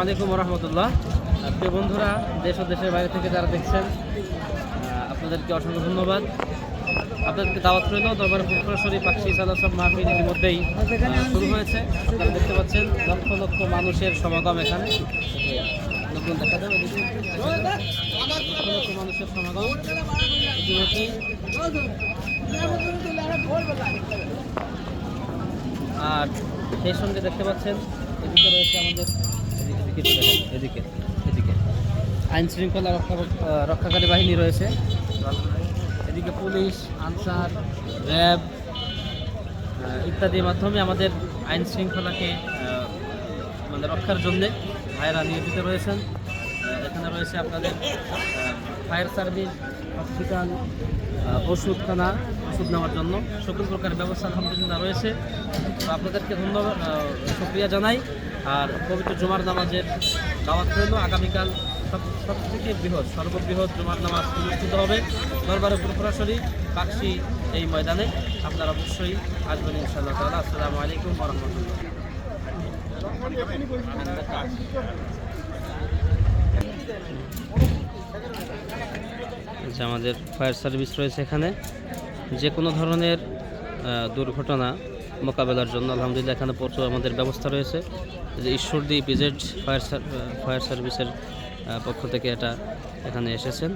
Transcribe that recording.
আলাইকুম রহমতুল্লাহ প্রিয় বন্ধুরা, দেশ ও দেশের বাইরে থেকে যারা দেখছেন আপনাদেরকে অসংখ্য ধন্যবাদ। আপনাদেরকে দাওয়াত রইল, দরবার ফুলপুরসরি পাখি সালাসব মাহফিল ইতিমধ্যেই শুরু হয়েছে। আপনারা দেখতে পাচ্ছেন, লক্ষ লক্ষ মানুষের সমাগম এখানে। নতুন দেখা যাবে লক্ষ লক্ষ মানুষের সমাগম আর সেই সঙ্গে দেখতে পাচ্ছেন, এদিকে রয়েছে আমাদের এদিকে এদিকে। আইন শৃঙ্খলা রক্ষা, রক্ষাকারী বাহিনী রয়েছে। এদিকে পুলিশ, আনসার, র্যাব ইত্যাদির মাধ্যমে আমাদের আইন শৃঙ্খলাকে মানে রক্ষার জন্যে ভাইয়েরা নিয়োজিত রয়েছেন। এখানে রয়েছে আপনাদের ফায়ার সার্ভিস, হসপিটাল ওষুধ খানা ওষুধ নেওয়ার জন্য। সকল প্রকার ব্যবস্থা আলহামদুলিল্লাহ রয়েছে। তো আপনাদেরকে ধন্যবাদ শুক্রিয়া জানাই। আর পবিত্র জুমার নামাজের দাওয়াত রইল। আগামীকাল সব সব থেকে বৃহৎ, সর্ববৃহৎ জুমার নামাজ অনুষ্ঠিত হবে দরবারে সরাসরি পাকশি এই ময়দানে। আপনারা অবশ্যই আসবেন ইনশাআল্লাহ তাআলা। আসসালামু আলাইকুম রাহমাতুল্লাহ। যে আমাদের ফায়ার সার্ভিস রয়েছে এখানে। যে কোনো ধরনের দুর্ঘটনা মোকাবেলার জন্য আলহামদুলিল্লাহ এখানে প্রচুর আমাদের ব্যবস্থা রয়েছে। যে ঈশ্বরদী বিজেড ফায়ার ফায়ার সার্ভিসের পক্ষ থেকে এটা এখানে এসেছেন।